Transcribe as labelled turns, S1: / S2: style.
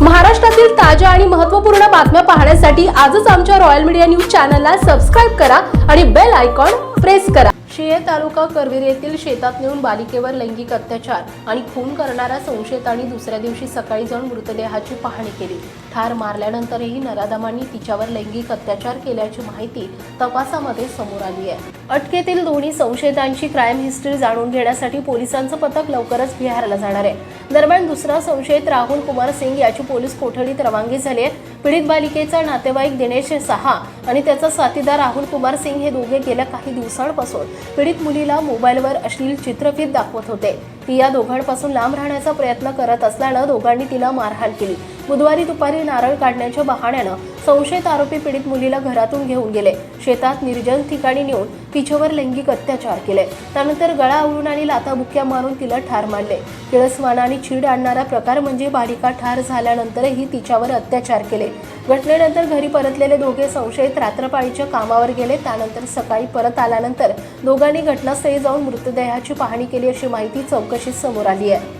S1: महाराष्ट्रातील ताज्या आणि महत्त्वपूर्ण बातम्या पाहण्यासाठी आजच आमच्या रॉयल मीडिया न्यूज चॅनलला सबस्क्राईब करा आणि बेल आयकॉन प्रेस करा. शिये तालुका करवीर येथील शेतात नेऊन बालिकेवर लैंगिक अत्याचार आणि खून करणाऱ्या संशयितांनी दुसऱ्या दिवशी सकाळी जाऊन मृतदेहाची पाहणी केली. ठार मारल्यानंतरही नराधमांनी तिच्यावर लैंगिक अत्याचार केल्याची माहिती तपासामध्ये समोर आली आहे. अटकेतील दोन्ही संशयितांची क्राईम हिस्ट्री जाणून घेण्यासाठी पोलिसांचं पथक लवकरच बिहारला जाणार आहे. दरम्यान दुसरा संशयित राहुल कुमार सिंग याची पोलीस कोठडीत रवानगी झाली आहे. पीडित बालिकेचा नातेवाईक दिनेश सहा आणि त्याचा साथीदार राहुल कुमार सिंग हे दोघे गेल्या काही दिवसांपासून पीडित मुलीला मोबाईलवर अश्लील चित्रफित दाखवत होते. ती या दोघांपासून लांब राहण्याचा प्रयत्न करत असल्यानं दोघांनी तिला मारहाण केली. बुधवारी दुपारी नारळ काढण्याच्या बहाण्यानं संशयित आरोपी पीडित मुलीला घरातून घेऊन गेले. शेतात निर्जन ठिकाणी नेऊन तिच्यावर लैंगिक अत्याचार केले. त्यानंतर गळा आवळून आणि लाताबुक्या मारून तिला ठार मारले किळसवान आणि चीड आणणारा प्रकार म्हणजे बालिका ठार झाल्यानंतरही तिच्यावर अत्याचार केले. घटनेनंतर घरी परतलेले दोघे संशयित रात्रपाळीच्या कामावर गेले. त्यानंतर सकाळी परत आल्यानंतर दोघांनी घटनास्थळी जाऊन मृतदेहाची पाहणी केली अशी माहिती चौकशीत समोर आली आहे.